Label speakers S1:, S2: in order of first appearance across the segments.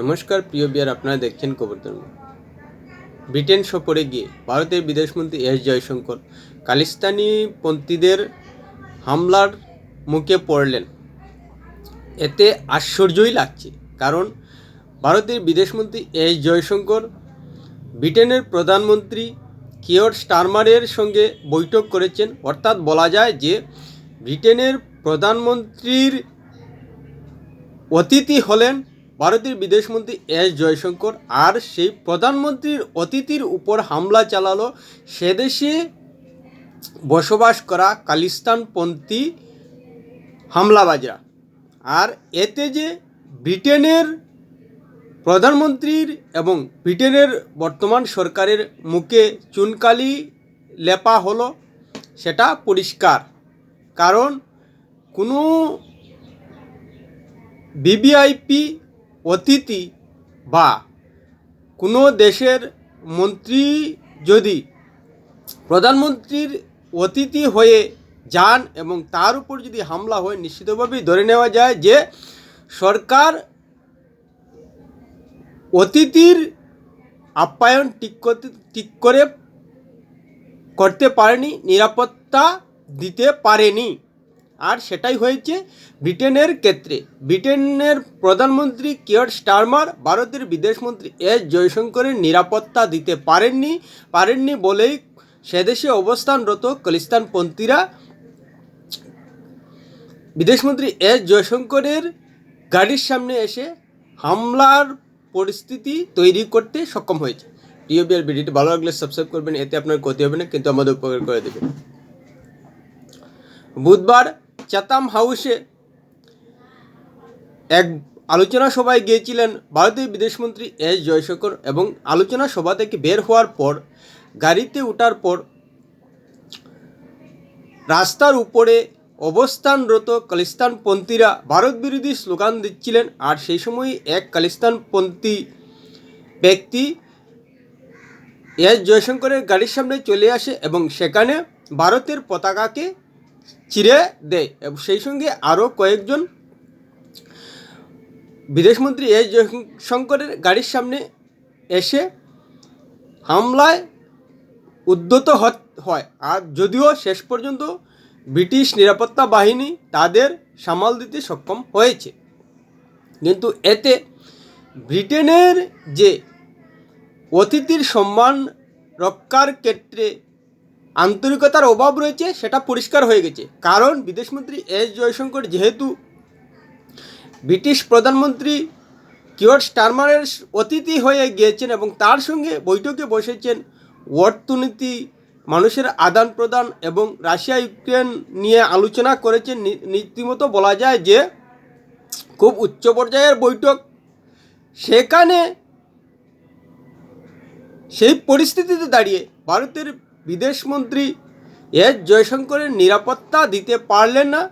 S1: নমস্কার, প্রিয় বিয়ার, আপনারা দেখছেন কবরতন ব্রিটেন সফরে গিয়ে ভারতের বিদেশমন্ত্রী এস জয়শঙ্কর খালিস্তানি পন্থীদের হামলার মুখে পড়লেন। এতে আশ্চর্যই লাগছে, কারণ ভারতের বিদেশমন্ত্রী এস জয়শঙ্কর ব্রিটেনের প্রধানমন্ত্রী কিয়র স্টারমারের সঙ্গে বৈঠক করেছেন। অর্থাৎ বলা যায় যে ব্রিটেনের প্রধানমন্ত্রীর অতিথি হলেন ভারতের বিদেশমন্ত্রী এস জয়শঙ্কর আর সেই প্রধানমন্ত্রীর অতিথির উপর হামলা চালালো সে দেশে বসবাস করা কালিস্তানপন্থী হামলাবাজরা। আর এতে যে ব্রিটেনের প্রধানমন্ত্রীর এবং ব্রিটেনের বর্তমান সরকারের মুখে চুনকালি লেপা হলো, সেটা পরিষ্কার। কারণ কোনো বিবিআইপি অতিথি বা কোনো দেশের মন্ত্রী যদি প্রধানমন্ত্রীর অতিথি হয়ে যান এবং তার উপর যদি হামলা হয়, নিশ্চিতভাবেই ধরে নেওয়া যায় যে সরকার অতিথির আপ্যায়ন ঠিক করতে, ঠিক করে, করতে পারেনি, নিরাপত্তা দিতে পারেনি। আর সেটাই হয়েছে ব্রিটেনের ক্ষেত্রে। ব্রিটেনের প্রধানমন্ত্রী কিয়র স্টারমার, ভারতের বিদেশমন্ত্রী এস জয়শঙ্করের নিরাপত্তা দিতে পারেননি পারেননি বলেই সেদেশে অবস্থানরত খলিস্তানপন্থীরা বিদেশমন্ত্রী এস জয়শঙ্করের গাড়ির সামনে এসে হামলার পরিস্থিতি তৈরি করতে সক্ষম হয়েছে। বিয়ার ভিডিওটি ভালো লাগলে সাবস্ক্রাইব করবেন, এতে আপনার ক্ষতি হবে না, কিন্তু আমাদের উপকার করে দেবেন বুধবার চাতাম হাউসে এক আলোচনা সভায় গিয়েছিলেন ভারতীয় বিদেশমন্ত্রী এস জয়শঙ্কর এবং আলোচনা সভা থেকে বের হওয়ার পর, গাড়িতে ওঠার পর রাস্তার উপরে অবস্থানরত খালিস্তানপন্থীরা ভারত বিরোধী স্লোগান দিচ্ছিলেন আর সেই সময় এক খালিস্তানপন্থী ব্যক্তি এস জয়শঙ্করের গাড়ির সামনে চলে আসে এবং সেখানে ভারতের পতাকাকে চিরে দেয়। এবং সেই সঙ্গে আরও কয়েকজন বিদেশমন্ত্রী এস জয়শঙ্করের গাড়ির সামনে এসে হামলায় উদ্যত হয়। আর যদিও শেষ পর্যন্ত ব্রিটিশ নিরাপত্তা বাহিনী তাদের সামাল দিতে সক্ষম হয়েছে। কিন্তু এতে ব্রিটেনের যে অতিথির সম্মান রক্ষার ক্ষেত্রে আন্তরিকতার অভাব রয়েছে, সেটা পরিষ্কার হয়ে গেছে। কারণ বিদেশমন্ত্রী এস জয়শঙ্কর যেহেতু ব্রিটিশ প্রধানমন্ত্রী কিওর স্টারমারের অতিথি হয়ে গিয়েছেন এবং তার সঙ্গে বৈঠকে বসেছেন অর্থনীতি, মানুষের আদান প্রদান এবং রাশিয়া, ইউক্রেন নিয়ে আলোচনা করেছেন। রীতিমতো বলা যায় যে, খুব উচ্চ পর্যায়ের বৈঠক। সেখানে সেই পরিস্থিতিতে দাঁড়িয়ে ভারতের বিদেশমন্ত্রী এস জয়শঙ্করের নিরাপত্তা দিতে পারলেন না।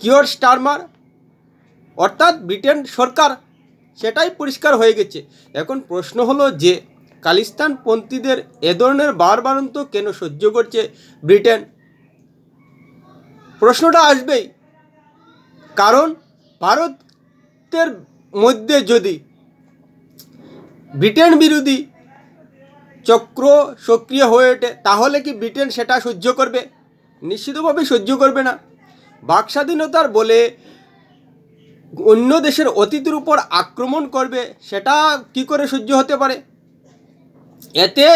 S1: কিওর স্টারমার, অর্থাৎ ব্রিটেন সরকার, সেটাই পরিষ্কার হয়ে গেছে। এখন প্রশ্ন হলো যে খালিস্তানপন্থীদের এ ধরনের বারবারন্ত কেন সহ্য করছে ব্রিটেন? প্রশ্নটা আসবেই। কারণ ভারতের মধ্যে যদি ব্রিটেন বিরোধী চক্র সক্রিয় হয়ে ওঠে, তাহলে কি ব্রিটেন সেটা সহ্য করবে? নিশ্চিতভাবে সহ্য করবে না। বাক স্বাধীনতার বলে অন্য দেশের অতিথির উপর আক্রমণ করবে, সেটা কি করে সহ্য হতে পারে? এতে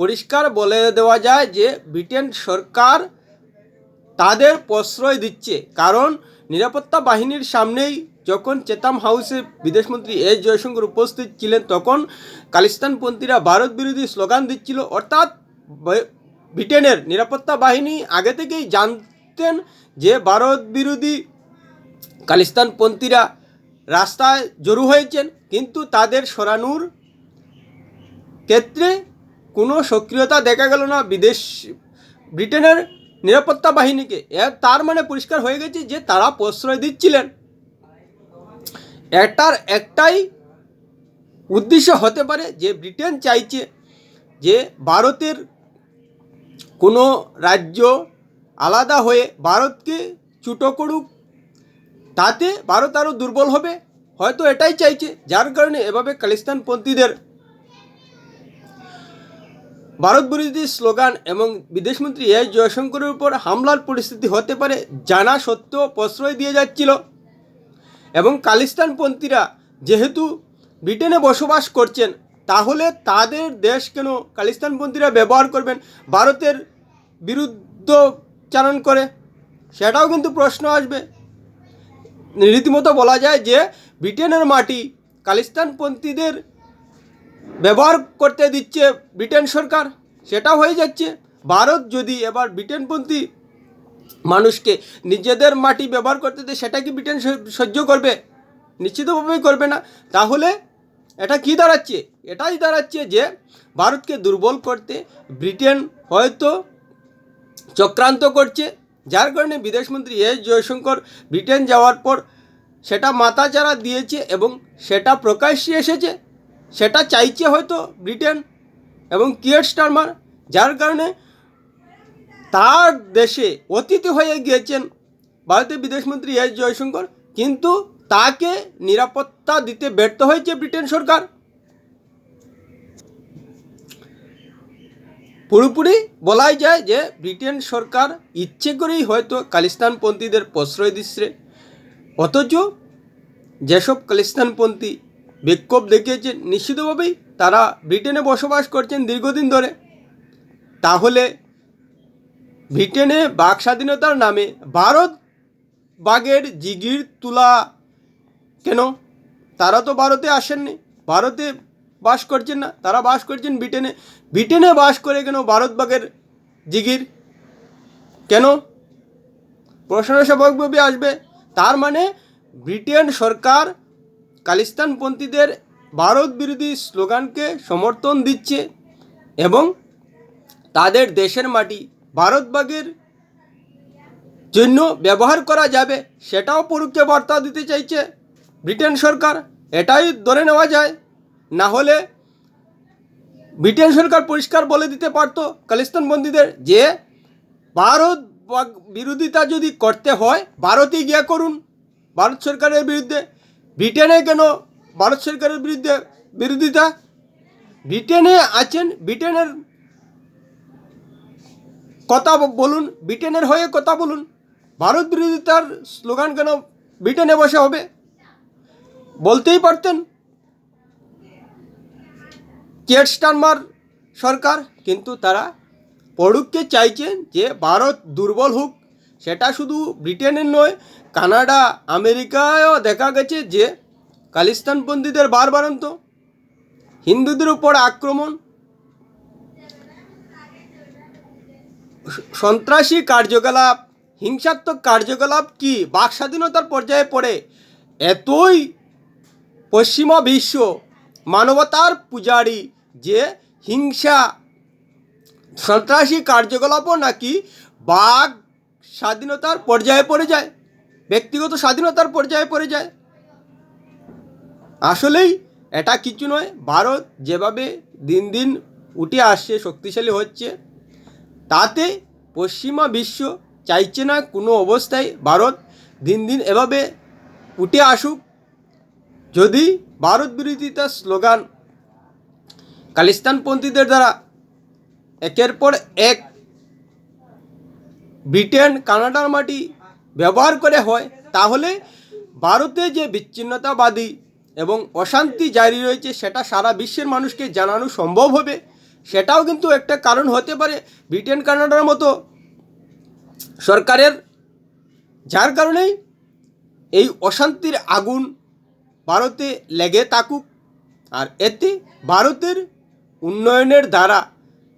S1: পরিষ্কার বলে দেওয়া যায় যে, ব্রিটেন সরকার তাদের প্রশ্রয় দিচ্ছে, কারণ নিরাপত্তা বাহিনীর সামনেই যখন চেতাম হাউসে বিদেশমন্ত্রী এস জয়শঙ্কর উপস্থিত ছিলেন, তখন খালিস্তানপন্থীরা ভারত বিরোধী স্লোগান দিচ্ছিল, অর্থাৎ ব্রিটেনের নিরাপত্তা বাহিনী আগে থেকেই জানতেন যে ভারত বিরোধী খালিস্তানপন্থীরা রাস্তায় জড়ো হয়েছেন, কিন্তু তাদের সরানোর ক্ষেত্রে কোনো সক্রিয়তা দেখা গেল না বিদেশ, ব্রিটেনের নিরাপত্তা বাহিনীকে। তার মানে পরিষ্কার হয়ে গেছে যে তারা প্রশ্রয় দিচ্ছিলেন। এটার একটাই উদ্দেশ্য হতে পারে যে ব্রিটেন চাইছে যে ভারতের কোনো রাজ্য আলাদা হয়ে ভারতকে ছুটো করুক। তাতে ভারত আরও দুর্বল হবে। হয়তো এটাই চাইছে। যার কারণে এভাবে খালিস্তানপন্থীদের ভারত বিরোধী স্লোগান এবং বিদেশমন্ত্রী এস জয়শঙ্করের উপর হামলার পরিস্থিতি হতে পারে জানা সত্ত্বেও প্রশ্রয় দিয়ে যাচ্ছিল। এবং খালিস্তানপন্থীরা যেহেতু ব্রিটেনে বসবাস করছেন, তাহলে তাদের দেশ কেন খালিস্তানপন্থীরা ব্যবহার করবেন? ভারতের বিরুদ্ধচারণ করে? সেটাও কিন্তু প্রশ্ন আসবে। রীতিমতো বলা যায় যে, ব্রিটেনের মাটি খালিস্তানপন্থীদের ব্যবহার করতে দিচ্ছে ব্রিটেন সরকার। সেটা হয়ে যাচ্ছে। ভারত যদি এবার ব্রিটেনপন্থী মানুষকে নিজেদের মাটি ব্যবহার করতে দেয় সেটা কি ব্রিটেন সহ্য করবে? নিশ্চিতভাবেই করবে না। তাহলে এটা কি দাঁড়াচ্ছে? এটাই দাঁড়াচ্ছে যে ভারতকে দুর্বল করতে ব্রিটেন হয়তো চক্রান্ত করছে। যার কারণে বিদেশমন্ত্রী এস জয়শঙ্কর ব্রিটেন যাওয়ার পর সেটা মাথাচাড়া দিয়েছে এবং সেটা প্রকাশ্যে এসেছে। সেটা চাইছে হয়তো ব্রিটেন এবং কিয়েট স্টারমার। যার কারণে তার দেশে অতিথি হয়ে গিয়েছেন ভারতের বিদেশমন্ত্রী এস জয়শঙ্কর। কিন্তু তাকে নিরাপত্তা দিতে ব্যর্থ হয়েছে ব্রিটেন সরকার। পুরোপুরি বলাই যায় যে ব্রিটেন সরকার ইচ্ছে করেই হয়তো খালিস্তানপন্থীদের প্রশ্রয় দিচ্ছে। অথচ যেসব খালিস্তানপন্থী বিক্ষোভ দেখিয়েছেন নিশ্চিতভাবেই তারা ব্রিটেনে বসবাস করছেন দীর্ঘদিন ধরে। তাহলে ব্রিটেনে বাক স্বাধীনতার নামে ভারত বাগের জিগির তুলা কেন? তারা তো ভারতে আসেননি। ভারতে বাস করছেন না। তারা বাস করছেন ব্রিটেনে। ব্রিটেনে বাস করে কেন ভারত বাগের জিগির? কেন? প্রশ্ন স্বাভাবিকভাবে আসবে। তার মানে ব্রিটেন সরকার খালিস্তানপন্থীদের ভারত বিরোধী স্লোগানকে সমর্থন দিচ্ছে এবং তাদের দেশের মাটি ভারতবাগের জন্য ব্যবহার করা যাবে, সেটাও পরোক্ষ বার্তা দিতে চাইছে ব্রিটেন সরকার। এটাই ধরে নেওয়া যায়। না হলে ব্রিটেন সরকার পরিষ্কার বলে দিতে পারত পারতো খালিস্তানবন্দীদের যে, ভারত বিরোধিতা যদি করতে হয় ভারতে গিয়া করুন। ভারত সরকারের বিরুদ্ধে, ব্রিটেনে কেন ভারত সরকারের বিরুদ্ধে বিরোধিতা? ব্রিটেনে আছেন, ব্রিটেনের কথা বলুন, ব্রিটেনের হয়ে কথা বলুন। ভারত বিরোধিতার স্লোগান কেন ব্রিটেনে বসে হবে? বলতেই পারতেন। কেট স্টারমার সরকার, কিন্তু তারা পড়ুককে চাইছেন যে ভারত দুর্বল হোক। সেটা শুধু ব্রিটেনের নয়, কানাডা, আমেরিকায়ও দেখা গেছে যে খালিস্তানপন্থীদের বারবারন্ত হিন্দুদের উপর আক্রমণ সন্ত্রাসী কার্যকলাপ, হিংসাত্মক কার্যকলাপ কি বাক স্বাধীনতার পর্যায়ে পড়ে? এতই পশ্চিমা বিশ্ব মানবতার পূজারী যে হিংসা, সন্ত্রাসী কার্যকলাপও নাকি বাক স্বাধীনতার পর্যায়ে পড়ে যায়, ব্যক্তিগত স্বাধীনতার পর্যায়ে পড়ে যায়। আসলেই এটা কিছু নয়, ভারত যেভাবে দিন দিন উঠে আসছে, শক্তিশালী হচ্ছে তাতে পশ্চিমা বিশ্ব চাইছে না কোনো অবস্থায় ভারত দিন দিন এভাবে উঠে আসুক। যদি ভারত বিরোধিতার স্লোগান খালিস্তানপন্থীদের দ্বারা একের পর এক ব্রিটেন, কানাডার মাটি ব্যবহার করে হয়, তাহলে ভারতে যে বিচ্ছিন্নতাবাদী এবং অশান্তি জারি রয়েছে, সেটা সারা বিশ্বের মানুষকে জানানো সম্ভব হবে। সেটাও কিন্তু একটা কারণ হতে পারে ব্রিটেন, কানাডার মতো সরকারের, যার কারণেই এই অশান্তির আগুন ভারতে লেগে থাকুক। আর এতে ভারতের উন্নয়নের দ্বারা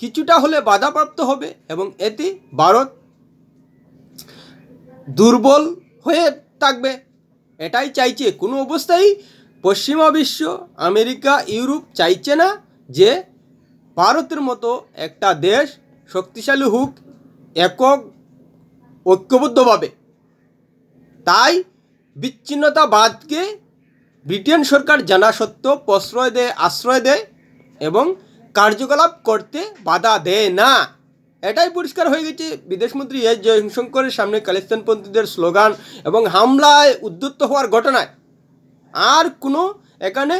S1: কিছুটা হলে বাধাপ্রাপ্ত হবে এবং এতে ভারত দুর্বল হয়ে থাকবে। এটাই চাইছে। কোনো অবস্থায় পশ্চিমা বিশ্ব, আমেরিকা, ইউরোপ চাইছে না যে ভারতের মতো একটা দেশ শক্তিশালী হোক, একক, ঐক্যবদ্ধভাবে। তাই বিচ্ছিন্নতাবাদকে ব্রিটেন সরকার জানা সত্ত্বেও প্রশ্রয় দেয়, আশ্রয় দেয় এবং কার্যকলাপ করতে বাধা দেয় না। এটাই পরিষ্কার হয়ে গেছে বিদেশমন্ত্রী এস জয়শঙ্করের সামনে খালিস্তানপন্থীদের স্লোগান এবং হামলায় উদ্যুত্ত হওয়ার ঘটনায়। আর কোনো এখানে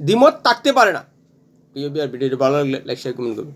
S1: দ্বিমত থাকতে পারে না। প্রিয় বিয়ার ভিডিওটি ভালো লাগলে লাইক শেয়ার কমেন্ট করুন